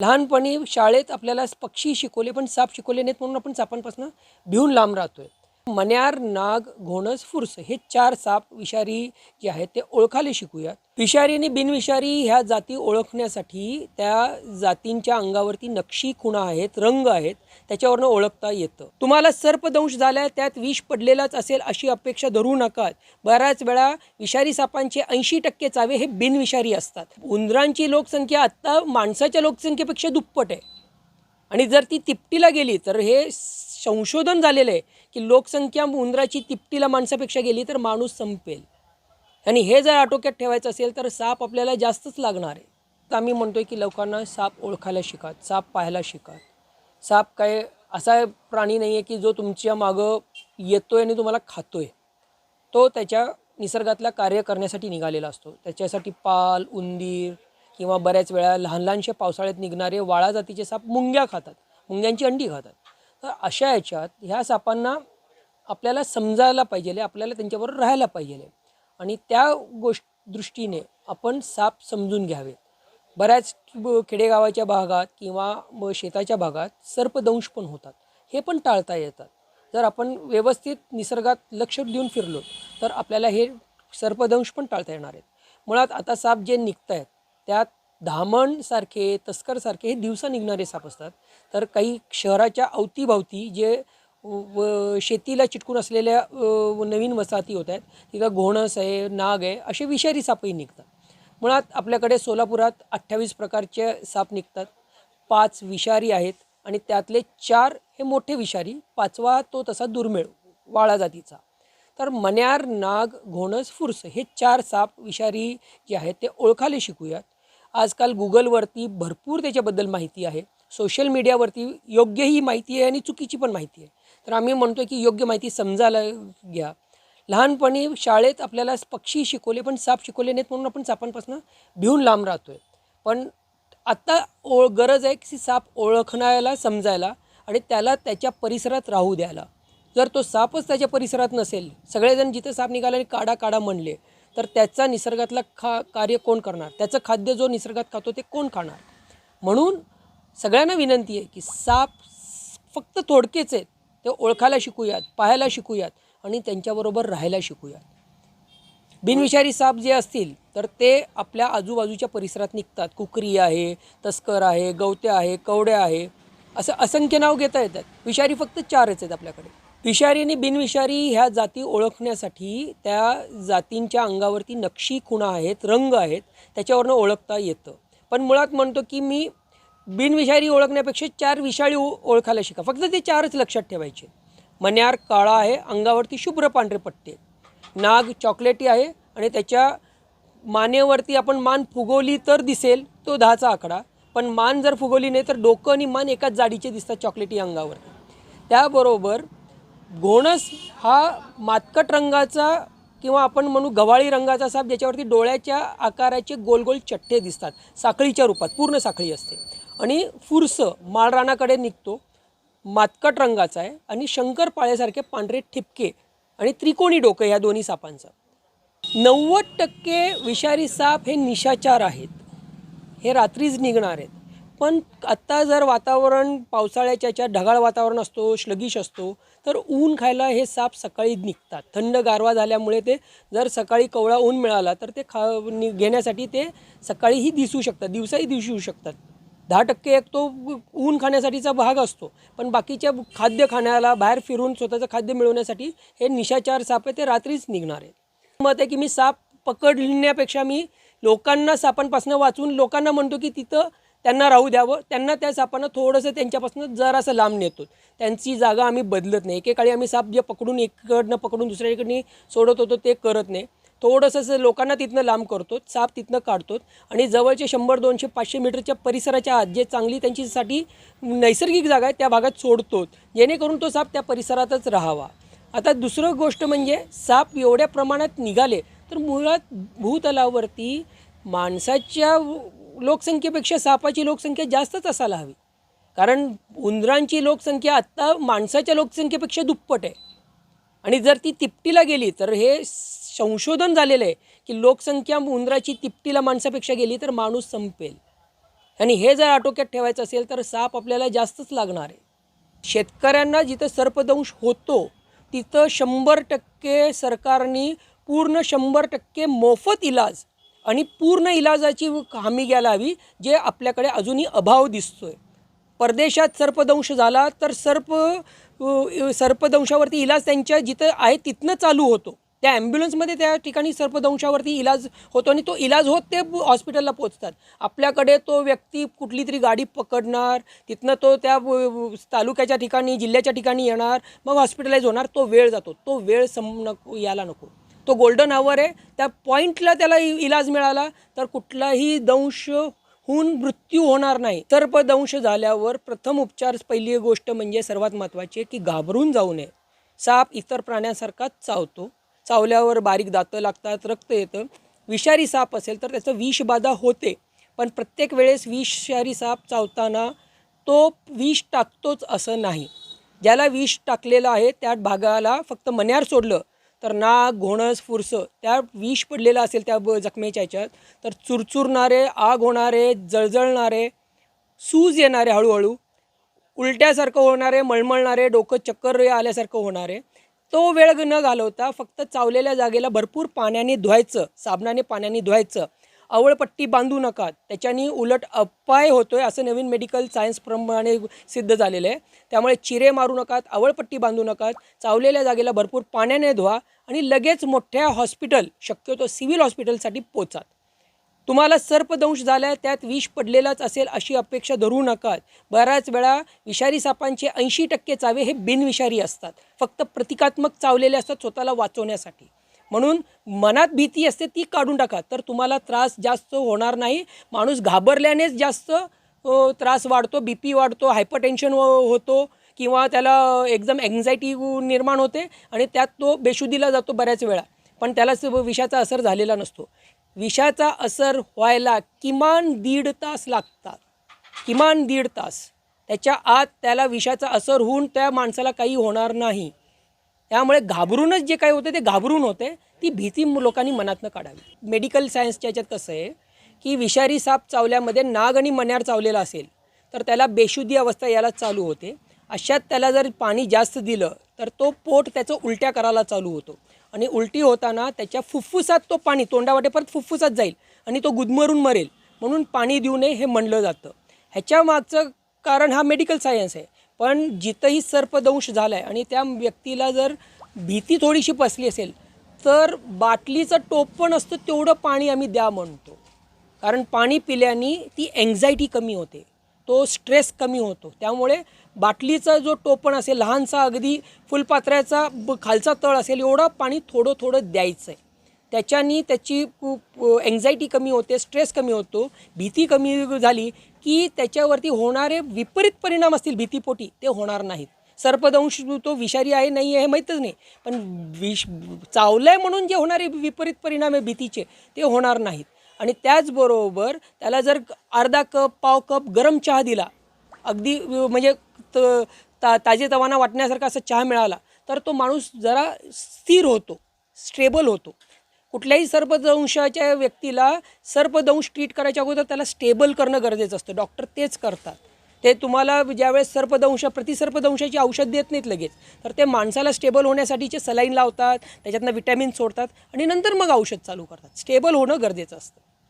लहानपणी शाळेत आपल्याला पक्षी शिकवले पण साप शिकवले नाहीत म्हणून आपण सापांपासून भिवून लांब राहतोय. मन्यार नाग घोणस फुरस हे चार साप विषारी जे आहेत ते ओळखायला शिकूयात. विषारी आणि बिनविषारी ह्या जाती ओळखण्यासाठी त्या जातींच्या अंगावरती नक्षी खुणा आहेत रंग आहेत त्याच्यावरनं ओळखता येतं. तुम्हाला सर्पदंश झाला त्यात विष पडलेलाच असेल अशी अपेक्षा धरू नका बऱ्याच वेळा विषारी सापांचे ऐंशी टक्के चावे हे बिनविषारी असतात. उंदरांची लोकसंख्या आत्ता माणसाच्या लोकसंख्येपेक्षा दुप्पट आहे. आणि जर ती तिपटीला गेली तर हे संशोधन झालेलं आहे. की लोकसंख्या उंदराची तिपटीला माणसापेक्षा गेली तर माणूस संपेल. आणि हे जर आटोक्यात ठेवायचं असेल तर साप आपल्याला जास्तच लागणार आहे. तर आम्ही म्हणतोय की लोकांना साप ओळखायला शिकात साप पाहायला शिकत साप काय असा प्राणी नाही आहे की जो तुमच्या मागं येतोय आणि तुम्हाला खातोय. तो त्याच्या निसर्गातला कार्य करण्यासाठी निघालेला असतो. त्याच्यासाठी पाल उंदीर किंवा बऱ्याच वेळा लहान लहानशा पावसाळ्यात निघणारे वाळा जातीचे साप मुंग्या खातात. मुंग्यांची अंडी खातात. तर अशा याच्यात ह्या सापांना आपल्याला समजायला पाहिजे आपल्याला त्यांच्याबरोबर राहायला पाहिजे आणि त्या गोष्ट दृष्टीने आपण साप समजून घ्यावे. बऱ्याच ब- खेडेगावाच्या भागात किंवा शेताच्या भागात सर्पदंश पण होतात. हे पण टाळता येतात. जर आपण व्यवस्थित निसर्गात लक्ष देऊन फिरलो तर आपल्याला हे सर्पदंश पण टाळता येणार आहेत. मुळात आता साप जे निघत आहेत त्यात धामणसारखे तस्करसारखे हे दिवसा निघणारे साप असतात. तर काही शहराच्या अवतीभवती जे व शेतीला चिटकून असलेल्या नवीन वसाहती होत आहेत तिथं घोणस आहे नाग आहे असे विषारी सापही निघतात. मुळात आपल्याकडे सोलापुरात अठ्ठावीस प्रकारचे साप निघतात. पाच विषारी आहेत आणि त्यातले चार हे मोठे विषारी पाचवा तो तसा दुर्मिळ वाळा जातीचा. तर मन्यार नाग घोणस फुरस हे चार साप विषारी जे आहेत ते ओळखायला शिकूयात. आजकाल गुगलवरती भरपूर त्याच्याबद्दल माहिती आहे. सोशल मीडियावरती योग्य ही माहिती आहे आणि चुकीची पण माहिती आहे. तर आम्ही म्हणतो की योग्य माहिती समजायला घ्या. लहानपणी शाळेत आपल्याला पक्षी शिकवले पण साप शिकवले नाहीत म्हणून आपण सापांपासून भिवून लांब राहतो आहे पण आत्ता ओळ गरज आहे की साप ओळखण्याला समजायला आणि त्याला त्याच्या परिसरात राहू द्यायला. जर तो सापच त्याच्या परिसरात नसेल सगळेजण जिथे साप निघाला आणि काढा काढा म्हणले तर त्याचा निसर्गातला खा कार्य कोण करणार? त्याचं खाद्य जो निसर्गात खातो ते कोण खाणार? म्हणून सगळ्यांना विनंती आहे की साप फक्त थोडकेच आहेत. ते ओळखायला शिकूयात पाहायला शिकूयात आणि त्यांच्याबरोबर राहायला शिकूयात. बिनविषारी साप जे असतील तर ते आपल्या आजूबाजूच्या परिसरात निघतात. कुकरी आहे तस्कर आहे गवत्या आहे कवड्या आहे. असं असंख्य नाव घेता येतात. विषारी फक्त चारच आहेत आपल्याकडे. विषारी आणि बिनविषारी ह्या जाती ओळखण्यासाठी त्या जातींच्या अंगावरती नक्षी खुणा आहेत रंग आहेत त्याच्यावरनं ओळखता येतं. पण मुळात म्हणतो की मी बिनविषारी ओळखण्यापेक्षा चार विषारी ओळखायला शिका. फक्त ते चारच लक्षात ठेवायचे. मन्यार काळा आहे अंगावरती शुभ्र पांढरे पट्टे. नाग चॉकलेटी आहे आणि त्याच्या मानेवरती आपण मान फुगवली तर दिसेल तो दहाचा आकडा. पण मान जर फुगवली नाही तर डोकं आणि मान एकाच जाडीचे दिसतात चॉकलेटी अंगावरती. त्याबरोबर घोणस हा मातकट रंगाचा किंवा आपण म्हणू गव्हाळी रंगाचा साप ज्याच्यावरती डोळ्याच्या आकाराचे गोल गोल चट्टे दिसतात साखळीच्या रूपात पूर्ण साखळी असते. आणि फुरस माळरानाकडे निघतो मातकट रंगाचा आहे आणि शंकर पाळ्यासारखे पांढरे ठिपके आणि त्रिकोणी डोकं ह्या दोन्ही सापांचं. नव्वद टक्के विषारी साप हे निशाचार आहेत. हे रात्रीच निघणार आहेत. पण आत्ता जर वातावरण पावसाळ्याच्या याच्यात ढगाळ वातावरण असतो श्लगिश असतो तर ऊन खायला हे साप सकाळी निघतात. थंड गारवा झाल्यामुळे ते जर सकाळी कवळा ऊन मिळाला तर ते खा नि- घेण्यासाठी ते सकाळीही दिसू शकतात दिवसाही दिसू शकतात. दहा टक्के एक तो ऊन खाण्यासाठीचा भाग असतो. पण बाकीच्या खाद्य खाण्याला बाहेर फिरून स्वतःचं खाद्य मिळवण्यासाठी हे निशाचार साप आहे ते रात्रीच निघणार आहेत. मत आहे की मी साप पकडण्यापेक्षा मी लोकांना सापांपासून वाचून लोकांना म्हणतो की तिथं त्यांना राहू द्यावं. त्यांना त्या सापांना थोडंसं त्यांच्यापासून जरासं लांब नेतो. त्यांची जागा आम्ही बदलत नाही. एकेकाळी आम्ही साप जे पकडून इकडनं पकडून दुसऱ्याकडनी सोडत होतो ते करत नाही. थोडंसं लोकांना तिथनं लांब करतो. साप तिथनं काढतो. आणि जवळचे शंभर दोनशे पाचशे मीटरच्या परिसराच्या आत जे चांगली त्यांच्यासाठी नैसर्गिक जागा आहे त्या भागात सोडतो. जेणेकरून तो साप त्या परिसरातच राहावा. आता दुसरं गोष्ट म्हणजे साप एवढ्या प्रमाणात निघाले तर मुळात भूतलावरती माणसाच्या लोकसंख्येपेक्षा सापाची लोकसंख्या जास्तच असायला हवी. कारण उंदरांची लोकसंख्या आत्ता माणसाच्या लोकसंख्येपेक्षा दुप्पट आहे. आणि जर ती तिपटीला गेली तर हे संशोधन झालेलं आहे की लोकसंख्या उंदराची तिपटीला माणसापेक्षा गेली तर माणूस संपेल. आणि हे जर आटोक्यात ठेवायचं असेल तर साप आपल्याला जास्तच लागणार आहे. शेतकऱ्यांना जिथं सर्पदंश होतो तिथं शंभर टक्के सरकारने पूर्ण शंभर टक्के मोफत इलाज आणि पूर्ण इलाजाची हमी घ्यायला हवी जे आपल्याकडे अजूनही अभाव दिसतो आहे परदेशात सर्पदंश झाला तर सर्प सर्पदंशावरती इलाज त्यांच्या जिथं आहे तिथनं चालू होतो. त्या ॲम्ब्युलन्समध्ये त्या ठिकाणी सर्पदंशावरती इलाज होतो आणि तो इलाज होत ते हॉस्पिटलला पोचतात आपल्याकडे तो व्यक्ती कुठली तरी गाडी पकडणार तिथनं तो त्या तालुक्याच्या ठिकाणी जिल्ह्याच्या ठिकाणी येणार मग हॉस्पिटलाइज होणार तो वेळ जातो. तो वेळ सम नको यायला नको. तो गोल्डन आवर आहे. त्या पॉईंटला त्याला इ- इलाज मिळाला तर कुठलाही दंश होऊन मृत्यू होणार नाही. सर्पदंश झाल्यावर प्रथम उपचार पहिली गोष्ट म्हणजे सर्वात महत्त्वाची आहे की घाबरून जाऊ नये. साप इतर प्राण्यांसारखाच चावतो. चावल्यावर बारीक दातं लागतात रक्त येतं. विषारी साप असेल तर त्याचं विषबाधा होते. पण प्रत्येक वेळेस विषारी साप चावताना तो विष टाकतोच असं नाही. ज्याला विष टाकलेलं आहे त्या भागाला फक्त मन्यार सोडलं तर नाक घोणस फुरसं त्या विष पडलेलं असेल त्या ब जखमेच्या ह्याच्यात तर चुरचुरणारे आग होणारे जळजळणारे सूज येणारे हळूहळू उलट्यासारखं होणारे मळमळणारे डोकं चक्कर आल्यासारखं होणारे तो वेळ न घालवता फक्त चावलेल्या जागेला भरपूर पाण्याने धुवायचं साबणाने पाण्याने धुवायचं आवळपट्टी बांधू नका त्याच्यानी उलट अपाय होतो आहे असं नवीन मेडिकल सायन्स प्रमाणे सिद्ध झालेलं आहे त्यामुळे चिरे मारू नकात आवळपट्टी बांधू नकात चावलेल्या जागेला भरपूर पाण्याने धुवा आणि लगेच मोठ्या हॉस्पिटल शक्यतो सिव्हिल हॉस्पिटलसाठी पोचात. तुम्हाला सर्पदंश झाला त्यात विष पडलेलाच असेल अशी अपेक्षा धरू नका बऱ्याच वेळा विषारी सापांचे ऐंशी टक्के चावे हे बिनविषारी असतात. फक्त प्रतिकात्मक चावलेले असतात स्वतःला वाचवण्यासाठी. म्हणून मनात भीती असते ती काढून टाका. तर तुम्हाला त्रास जास्त होणार नाही. माणूस घाबरल्यानेच जास्त त्रास वाढतो बी पी वाढतो हायपरटेन्शन होतो किंवा त्याला एकदम एन्झायटी निर्माण होते आणि त्यात तो बेशुद्धीला जातो बऱ्याच वेळा. पण त्याला विषाचा असर झालेला नसतो. विषाचा असर व्हायला किमान दीड तास लागतात. किमान दीड तास. त्याच्या आत त्याला विषाचा असर होऊन त्या माणसाला काही होणार नाही. त्यामुळे घाबरूनच जे काही होते ते घाबरून होते ती भीती लोकांनी मनातनं काढावी. मेडिकल सायन्सच्या याच्यात कसं आहे की विषारी साप चावल्यामध्ये नाग आणि मण्यार चावलेला असेल तर त्याला बेशुद्धी अवस्था याला चालू होते. अशात त्याला जर पाणी जास्त दिलं तर तो पोट त्याचं उलट्या करायला चालू होतो. आणि उलटी होताना त्याच्या फुफ्फुसात तो पाणी तोंडावाटे परत फुफ्फुसात जाईल आणि तो गुदमरून मरेल. म्हणून पाणी देऊ नये हे म्हणलं जातं. ह्याच्या मागचं कारण हा मेडिकल सायन्स आहे. पण जिथंही सर्पदंश झाला आहे आणि त्या व्यक्तीला जर भीती थोडीशी पसली असेल तर बाटलीचं टोप पण असतं तेवढं पाणी आम्ही द्या म्हणतो. कारण पाणी पिल्याने ती एन्झायटी कमी होते. तो स्ट्रेस कमी होतो. त्यामुळे बाटलीचा जो टोपण असेल लहानसा अगदी फुलपात्र्याचा ब- खालचा तळ असेल एवढं पाणी थोडं थोडं द्यायचं आहे त्याच्यानी त्याची खूप एन्झायटी कमी होते स्ट्रेस कमी होतो भीती कमी झाली की त्याच्यावरती होणारे विपरीत परिणाम असतील भीतीपोटी ते होणार नाहीत. सर्पदंश तो विषारी आहे नाही आहे हे माहीतच नाही. पण विष चावलं आहे म्हणून जे होणारे विपरीत परिणाम आहे भीतीचे ते होणार नाहीत. आणि त्याचबरोबर त्याला जर अर्धा कप पाव कप गरम चहा दिला अगदी म्हणजे त- ता ताजेतवाना वाटण्यासारखा असा चहा मिळाला तर तो माणूस जरा स्थिर होतो स्टेबल होतो. कुठल्याही सर्पदंशाच्या व्यक्तीला सर्पदंश ट्रीट करायच्या अगोदर त्याला स्टेबल करणं गरजेचं असतं. डॉक्टर तेच करतात. ते तुम्हाला ज्यावेळेस सर्पदंश प्रतिसर्पदंशाची औषध देत नाहीत लगेच तर ते माणसाला स्टेबल होण्यासाठीचे सलाईन लावतात त्याच्यातनं विटॅमिन सोडतात आणि नंतर मग औषध चालू करतात. स्टेबल होणं गरजेचं असतं.